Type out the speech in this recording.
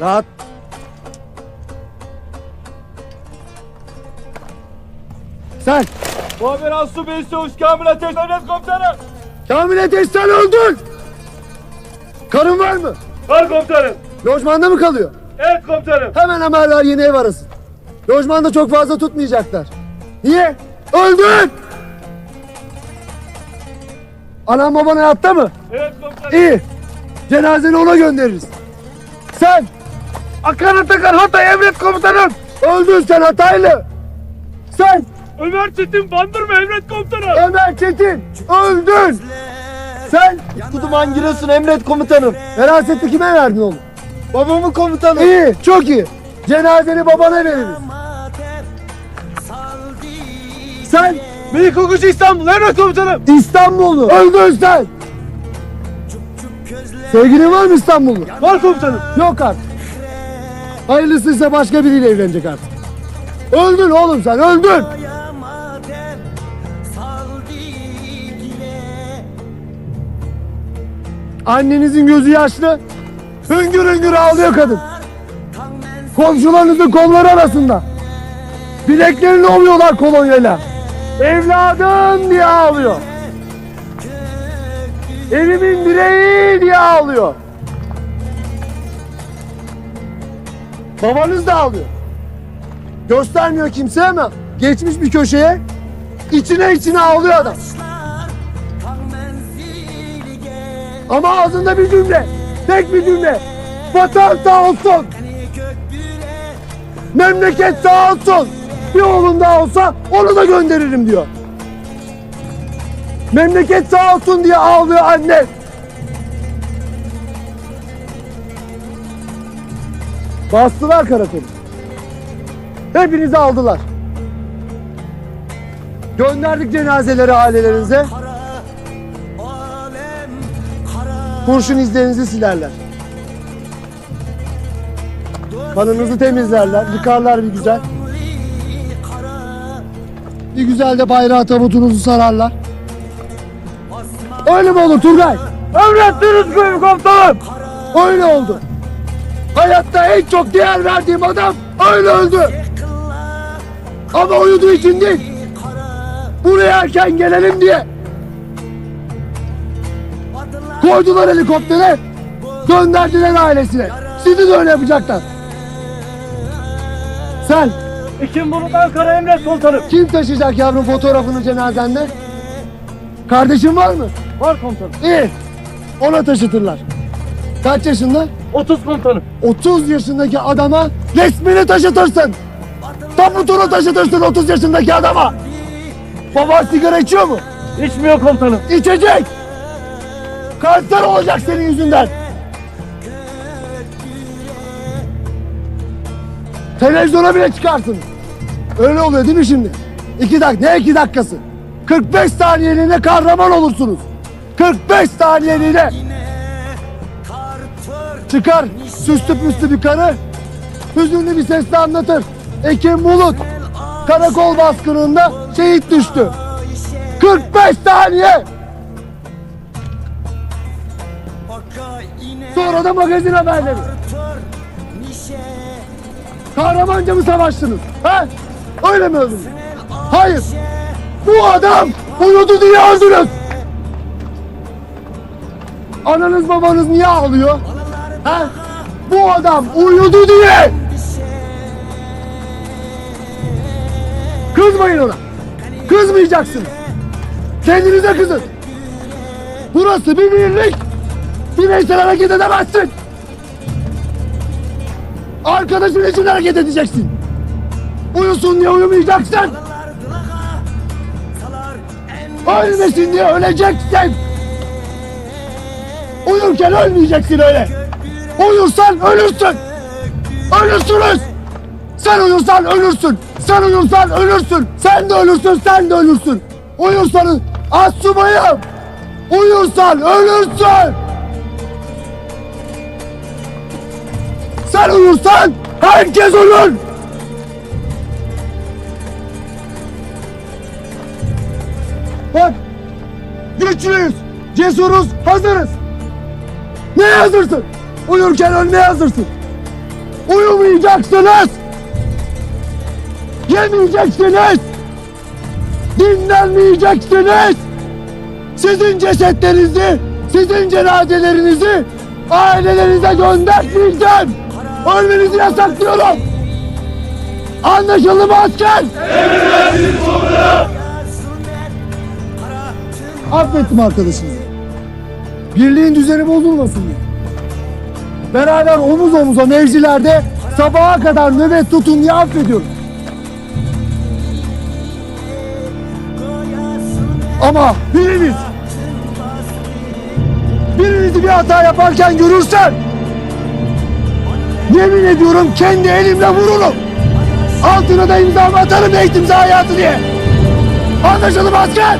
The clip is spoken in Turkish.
Rahat. Sen Muhabir Aslı Bey Çavuş Kamil Ateş Devlet Komutanım. Kamil Ateş sen öldün. Karın var mı? Var komutanım. Lojmanda mı kalıyor? Evet komutanım. Hemen haberler yeni ev arasın. Lojmanda çok fazla tutmayacaklar. Niye? Öldün! Anam baban hayatta mı? Evet komutanım. İyi. Cenazeni ona göndeririz. Sen Akan Atakan Hatay Emret Komutanım. Öldün sen Hataylı. Sen Ömer Çetin Bandırma Emret Komutanım. Ömer Çetin. Öldün. Sen Kuduman Giresun Emret Komutanım. Veraseti kime verdin oğlum? Babamın komutanı. İyi, çok iyi. Cenazeni babana veririz. Sen Melik Kokucu İstanbul Emret Komutanım. İstanbullu. Öldün sen. Sevgilin var mı İstanbullu? Var komutanım. Yok artık. Hayırlısıysa başka biriyle evlenecek artık. Öldün oğlum sen, öldün. Annenizin gözü yaşlı. Hüngür hüngür ağlıyor kadın. Komşularınızın kolları arasında. Bileklerini ovuyorlar kolonyayla. Evladım diye ağlıyor. Evimin direği diye ağlıyor. Babanız da ağlıyor. Göstermiyor kimseye ama geçmiş bir köşeye içine içine ağlıyor adam. Ama ağzında bir cümle, tek bir cümle. Vatan sağ olsun. Memleket sağ olsun. Bir oğlun daha olsa onu da gönderirim diyor. Memleket sağ olsun diye ağlıyor anne. Bastılar karakolu. Hepinizi aldılar. Gönderdik cenazeleri ailelerinize. Kurşun izlerinizi silerler. Kanınızı temizlerler, yıkarlar bir güzel. Bir güzel de bayrağı tabutunuzu sararlar. Öyle mi olur Turgay? Emrettiniz köyüm komutanım. Öyle oldu. Hayatta en çok değer verdiğim adam öyle öldü. Ama uyuduğu için değil. Buraya erken gelelim diye. Koydular helikoptere. Gönderdiler ailesine. Sizi de öyle yapacaklar. Sen İkin Bulut Ankara Emret Komutanım. kim taşıyacak yavrum fotoğrafını cenazende? Kardeşin var mı? Var komutanım. İyi. Ona taşıtırlar. Kaç yaşında? 30 komutanım. 30 yaşındaki adama resmini taşıtırsın. Tabutunu taşıtırsın 30 yaşındaki adama. Baba sigara içiyor mu? İçmiyor komutanım. İçecek. Kanser olacak senin yüzünden. Televizyona bile çıkarsın. Öyle oluyor değil mi şimdi? İki dakika, ne iki dakikası? 45 saniyeliğine kahraman olursunuz. 45 saniyeliğine. Çıkar süslü püslü bir karı. Hüzünlü bir sesle anlatır. Ekim Bulut karakol baskınında şehit düştü. 45 saniye. Sonra da magazin haberleri. Kahramanca mı savaştınız? He? Öyle mi öldünüz? Hayır. Bu adam uyudu diye öldünüz. Ananız babanız niye ağlıyor? He? Bu adam uyudu diye. Kızmayın ona. Kızmayacaksınız. Kendinize kızın. Burası bir birlik. Bireysel hareket edemezsin. Arkadaşın için hareket edeceksin. Uyusun diye uyumayacaksın. Ölmesin diye öleceksin. Uyurken ölmeyeceksin öyle. Uyursan ölürsün. Ölürsünüz. Sen uyursan ölürsün. Sen uyursan ölürsün. Sen de ölürsün, sen de ölürsün. Uyursan asubayım. Uyursan ölürsün. Sen uyursan herkes ölür. Bak güçlüyüz, cesuruz, hazırız. Ne hazırsın? Uyurken ölmeye hazırsın. Uyumayacaksınız. Yemeyeceksiniz. Dinlenmeyeceksiniz. Sizin cesetlerinizi, sizin cenazelerinizi ailelerinize göndermeyeceğim. Ölmenizi yasaklıyorum. Anlaşıldı mı asker? Affettim arkadaşınızı. Birliğin düzeni bozulmasın diye. Beraber omuz omuza mevzilerde sabaha kadar nöbet tutun diye affediyorum. Ama biriniz birinizi bir hata yaparken görürsen yemin ediyorum kendi elimle vururum. Altına da imzamı atarım eğitimci hayatı diye. Anlaşıldı mı asker?